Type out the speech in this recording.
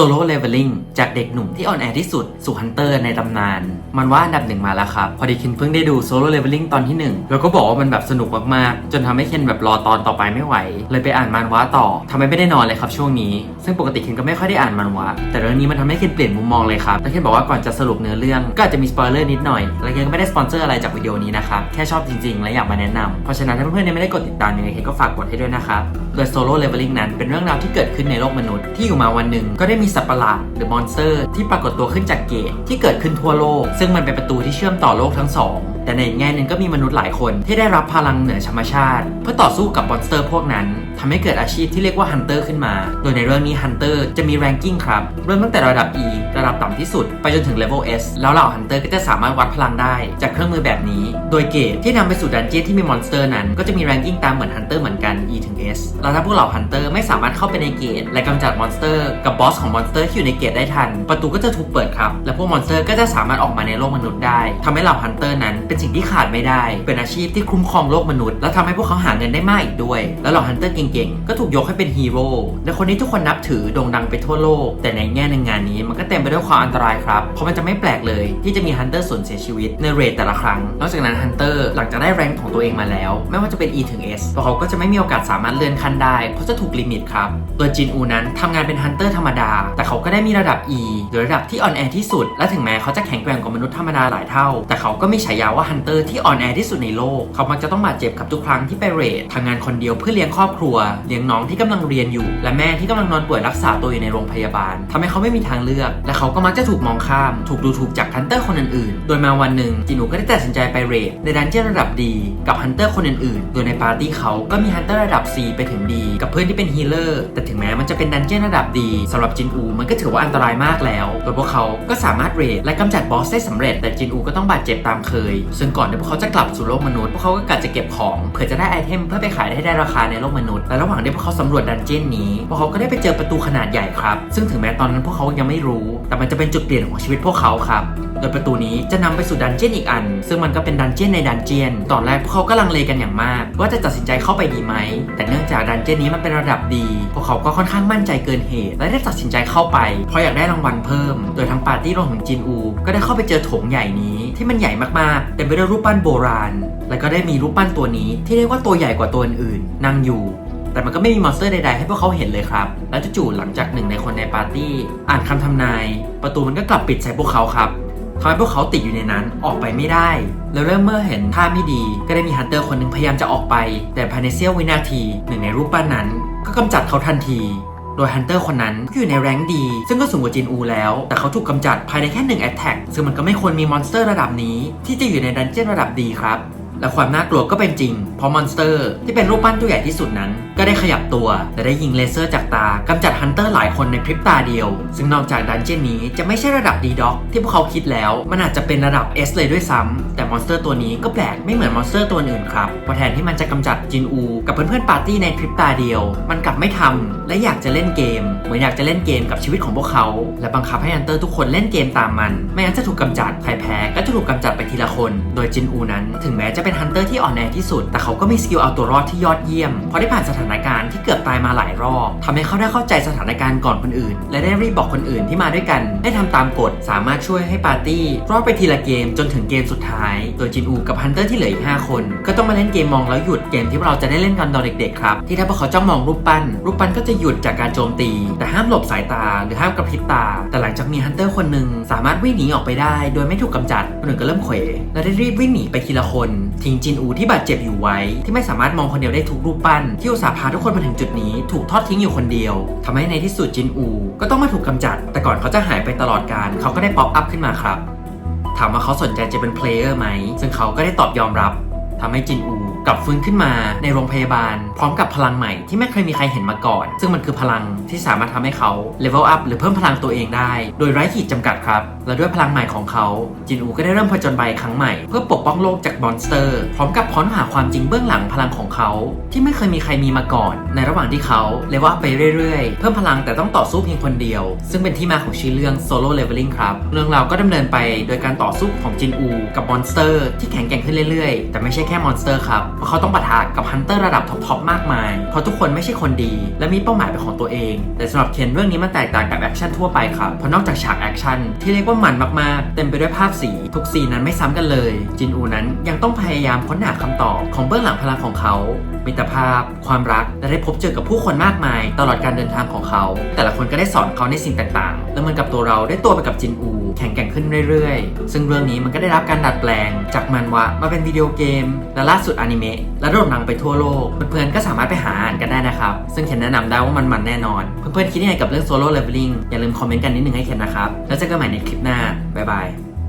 Solo Leveling จากเด็กหนุ่มที่อ่อนแอที่สุด สู่ฮันเตอร์ในตำนาน มันว่าอันดับหนึ่งมาแล้วครับ พอดีเคนเพิ่งได้ดู Solo Leveling ตอนที่หนึ่งแล้วก็บอกว่ามันแบบสนุกมากๆ จนทำให้เคนแบบรอตอนต่อไปไม่ไหว เลยไปอ่านมันว่าต่อทำให้ไม่ได้นอนเลยครับช่วงนี้ ซึ่งปกติเคนก็ไม่ค่อยได้อ่านมันว่าแต่เรื่องนี้มันทำให้เคนเปลี่ยนมุมมองเลยครับแล้วเคนบอกว่าก่อนจะสรุปเนื้อเรื่องก็อาจจะมีสปอยเลอร์นิดหน่อยและเคนก็ไม่ได้สปอนเซอร์อะไรจากวิดีโอนี้นะครับแค่ชอบจริงๆ และอยากมาแนะนำเพราะฉะนั้นถ้าเพื่อนๆยังไม่ได้กดติดตามยังไงเคนก็ฝากกดให้ด้วยนะครับโดย Solo Leveling นั้นเป็นเรื่องราวที่เกิดขึ้นในโลกมนุษย์ที่อยู่มาวันหนึ่งก็ได้มีสัตว์ประหลาดหรือมอนสเตอร์ ที่ปรากฏตัวขึ้นจากเกตที่เกิดขึ้นทั่วโลก ซึ่งมันเป็นประตูที่เชื่อมต่อโลกทั้งสองแต่ในแง่นึงก็มีมนุษย์หลายคนที่ได้รับพลังเหนือธรรมชาติ เพื่อต่อสู้กับมอนสเตอร์พวกนั้นทำให้เกิดอาชีพที่เรียกว่าฮันเตอร์ขึ้นมา โดยในเรื่องนี้ฮันเตอร์จะมีแรงกิ้งครับ เริ่มตั้งแต่ระดับ E ระดับต่ำที่สุด ไปจนถึงเลเวล S แล้วเหล่าฮันเตอร์ก็จะสามารถวัดพลังได้ จากเครื่องมือแบบนี้ โดยเกตที่นำไปสู่ดันเจี้ยนที่มีมอนสเตอร์นั้น ก็จะมีแรงกิ้งตามเหมือนฮันเตอร์เหมือนกัน E ถึง S แล้วถ้าพวกเหล่าฮันเตอร์ไม่สามารถเข้าไปในเกตและกำจัดมอนสเตอร์กับบอสของมอนสเตอร์ที่อยู่ในเกตได้ทัน ประตูก็จะถูกเปิดครับ และพวกมอนสเตอร์ก็จะสามารถออกมาในโลกมนุษย์ได้ทำให้เหล่าฮันเตอร์นั้นเป็นสิ่งที่ขาดไม่ได้ เป็นอาชีพที่คุ้มครองโลกมนุษย์ และทำให้พวกเขาหาเงินได้มากอีกด้วย แล้วเหล่าฮันเตอร์เก่งๆ ก็ถูกยกให้เป็นฮีโร่และคนนี้ทุกคนนับถือโด่งดังไปทั่วโลก แต่ในแง่หนึ่งานนี้มันก็เต็มไปด้วยความอันตรายครับ เพราะมันจะไม่แปลกเลยที่จะมีฮันเตอร์สูญเสียชีวิตในเรทแต่ละครั้ง นอกจากนั้นฮันเตอร์หลังจากได้แรงของตัวเองมาแล้ว ไม่ว่าจะเป็น E ถึง S พวกเขาก็จะไม่มีโอกาสสามารถเลื่อนขั้นได้เพราะจะถูกลิมิตครับ ตัวจินอูนั้นทำงานเป็นฮันเตอร์ธรรมดาแต่เขาก็ได้มีระดับ E หรือระดับที่อ่อนแอที่สุด และถึงแม้เขาจะแข็งแกร่งกว่ามนุษย์ธรรมดาหลายเท่า แต่เขาก็มีฉายาว่าฮันเตอร์ที่อ่อนแอที่สุดในโลก เขามักจะต้องบาดเจ็บกับทุกครั้งที่ไปเรททำงานคนเดียวเพื่อเลี้ยงครอบครัว เลี้ยงน้องที่กำลังเรียนอยู่ และแม่ที่กำลังนอนป่วยรักษาตัวอยู่ในโรงพยาบาลทำให้เขาไม่มีทางเลือก และเขาก็มักจะถูกมองข้าม ถูกดูถูกจากฮันเตอร์คนอื่นๆ โดยมาวันหนึ่งจินูก็ได้ตัดสินใจไปเรทในดันเจี้ยนระดับดีกับฮันเตอร์คนอื่นๆ โดยในปาร์ตี้เขาก็มีฮันเตอร์ระดับ C ไปถึงดีกับเพื่อนที่เป็นฮีเลอร์แต่ถึงแม้มันจะเป็นดันเจี้ยนระดับดีสำหรับจินอูมันก็ถือว่าอันตรายมากแล้ว โดยพวกเขาก็สามารถเรดและกำจัดบอสได้สำเร็จ แต่จินอูก็ต้องบาดเจ็บตามเคย ซึ่งก่อนที่พวกเขาจะกลับสู่โลกมนุษย์พวกเขาก็กะจะเก็บของเผื่อจะได้ไอเทมเพื่อไปขายให้ได้ราคาในโลกมนุษย์ และระหว่างที่พวกเขาสำรวจดันเจี้ยนนี้พวกเขาก็ได้ไปเจอประตูขนาดใหญ่ครับ ซึ่งถึงแม้ตอนนั้นพวกเขายังไม่รู้ แต่มันจะเป็นจุดเปลี่ยนของชีวิตพวกเขาครับ โดยประตูนี้จะนำไปสู่ดันเจียนอีกอัน ซึ่งมันก็เป็นดันเจียนในดันเจียน ตอนแรกพวกเขาก็ลังเลกันอย่างมาก ว่าจะตัดสินใจเข้าไปดีไหม แต่เนื่องจากดันเจียนนี้มันเป็นระดับดี พวกเขาก็ค่อนข้างมั่นใจเกินเหตุ และได้ตัดสินใจเข้าไป เพราะอยากได้รางวัลเพิ่ม โดยทั้งปาร์ตี้รวมถึงจินอู ก็ได้เข้าไปเจอโถงใหญ่นี้ที่มันใหญ่มากๆเต็มไปด้วยรูปปั้นโบราณ และก็ได้มีรูปปั้นตัวนี้ ที่เรียกว่าตัวใหญ่กว่าตัวอื่นๆนั่งอยู่แต่มันก็ไม่มีมอนสเตอร์ใดๆ ให้พวกเขาเห็นเลยครับ แล้วจู่ๆหลังจากหนึ่งในคนในปาร์ตี้ อ่านคำทำนาย ประตูมันก็กลับปิดใส่พวกเขาครับ ทำให้พวกเขาติดอยู่ในนั้นออกไปไม่ได้ แล้วเริ่มเมื่อเห็นท่าไม่ดี ก็ได้มีฮันเตอร์คนหนึ่งพยายามจะออกไป แต่ภายในเสี้ยววินาทีหนึ่งในรูปปั้นนั้น ก็กำจัดเขาทันที โดยฮันเตอร์คนนั้นก็อยู่ในแรงดี ซึ่งก็สูงกว่าจินอูแล้ว แต่เขาถูกกำจัดภายในแค่หนึ่งแอตแทกซึ่งมันก็ไม่ควรมีมอนสเตอร์ระดับนี้ ที่จะอยู่ในดันเจี้ยนระดับดีครับ และความน่ากลัวก็เป็นจริง เพราะมอนสเตอร์ที่เป็นรูปปั้นตัวใหญ่ที่สุดนั้น ก็ได้ขยับตัว และได้ยิงเลเซอร์จากตากำจัดฮันเตอร์หลายคนในพริบตาเดียว ซึ่งนอกจากดันเจี้ยนนี้จะไม่ใช่ระดับดีด็อกที่พวกเขาคิดแล้ว มันอาจจะเป็นระดับ S เลยด้วยซ้ำแต่มอนสเตอร์ตัวนี้ก็แปลกไม่เหมือนมอนสเตอร์ตัวอื่นครับเพราะแทนที่มันจะกำจัดจินอู กับเพื่อนๆปาร์ตี้ในพริบตาเดียว มันกลับไม่ทำและอยากจะเล่นเกม เหมือนอยากจะเล่นเกมกับชีวิตของพวกเขา และบังคับให้ฮันเตอร์ทุกคนเล่นเกมตามมัน ไม่งั้นจะถูกกำจัดใครแพ้ก็จะถูกกำจัดไปทีละคน โดยจินอูนั้นถึงแม้จะเป็น็นฮันเตอร์ที่อ่อนแอที่สุด แต่เขาก็มีสกิลเอาตัวรอดที่ยอดเยี่ยม เพราะได้ผ่านสถานการณ์ที่เกือบตายมาหลายรอบทำให้เขาได้เข้าใจสถานการณ์ก่อนคนอื่น และได้รีบบอกคนอื่นที่มาด้วยกันให้ทำตามกฎสามารถช่วยให้ปาร์ตี้รอดไปทีละเกมจนถึงเกมสุดท้าย โดยจินอูกับฮันเตอร์ที่เหลืออีก5คน ก็ต้องมาเล่นเกมมองแล้วหยุดเกมที่เราจะได้เล่นกันตอนเด็กๆครับที่ถ้าพวกเขาจ้องมองรูปปั้น รูปปั้นก็จะหยุดจากการโจมตี แต่ห้ามหลบสายตา หรือห้ามกระพริบตา แต่หลังจากมีฮันเตอร์คนหนึ่งสามารถวิ่งหนีออกไปได้ โดยไม่ถูกกำจัดคนอื่นก็เริ่มเขวและได้รีบวิ่งหนีไปทีละคนทิ้งจินอูที่บาดเจ็บอยู่ไว้ ที่ไม่สามารถมองคนเดียวได้ทุกรูปปั้น ที่อุตส่าห์พาทุกคนมาถึงจุดนี้ถูกทอดทิ้งอยู่คนเดียวทำให้ในที่สุดจินอู ก็ต้องมาถูกกำจัด แต่ก่อนเขาจะหายไปตลอดการเขาก็ได้ป๊อปอัพขึ้นมาครับ ถามว่าเขาสนใจจะเป็นเพลเยอร์ไหมซึ่งเขาก็ได้ตอบยอมรับทำให้จินอูกลับฟื้นขึ้นมาในโรงพยาบาล พร้อมกับพลังใหม่ที่ไม่เคยมีใครเห็นมาก่อน ซึ่งมันคือพลังที่สามารถทำให้เขาเลเวลอัพหรือเพิ่มพลังตัวเองได้ โดยไร้ขีดจำกัดครับ และด้วยพลังใหม่ของเขาจินอูก็ได้เริ่มผจญภัยครั้งใหม่เพื่อปกป้องโลกจากมอนสเตอร์ พร้อมกับค้นหาความจริงเบื้องหลังพลังของเขา ที่ไม่เคยมีใครมีมาก่อน ในระหว่างที่เขาเลเวลอัพไปเรื่อยๆ เพิ่มพลังแต่ต้องต่อสู้เพียงคนเดียว ซึ่งเป็นที่มาของชื่อเรื่อง Solo Leveling ครับ เรื่องราวก็ดำเนินไปโดยการต่อสู้ของจินอู กับมอนสเตอร์ ที่แข็งแกร่งขึ้นเรื่อยๆ แต่ไม่ใช่แค่มอนสเตอร์ครับเพราะเขาต้องปะทะกับฮันเตอร์ระดับท็อปๆมากมาย เพราะทุกคนไม่ใช่คนดี และมีเป้าหมายเป็นของตัวเอง แต่สำหรับเคนเรื่องนี้มันแตกต่างกับแอคชั่นทั่วไปครับเพราะนอกจากฉากแอคชั่นที่เรียกว่ามันมากๆ เต็มไปด้วยภาพสี ทุกซีนนั้นไม่ซ้ำกันเลย จินอูนั้นยังต้องพยายามค้นหาคำตอบของเบื้องหลังพลังของเขามิตรภาพ ความรัก และได้พบเจอกับผู้คนมากมาย ตลอดการเดินทางของเขา แต่ละคนก็ได้สอนเขาในสิ่งต่างๆ และเหมือนกับตัวเราได้ตัวไปกับจินอู แข่งแกร่งขึ้นเรื่อยๆ ซึ่งเรื่องนี้มันก็ได้รับการดัดแปลง จากมันวะมาเป็นวิดีโอเกม และล่าสุดอนิเมะและโด่งดังไปทั่วโลก เพื่อนๆก็สามารถไปหาอ่านกันได้นะครับ ซึ่งเคนแนะนำได้ว่ามันมันแน่นอน เพื่อนๆคิดยังไงกับเรื่องโซโล่เลเวลลิ่งอย่าลืมคอมเมนต์กันนิดนึงให้เคนนะครับแล้วเจอกันใหม่ในคลิปหน้าบ๊ายบาย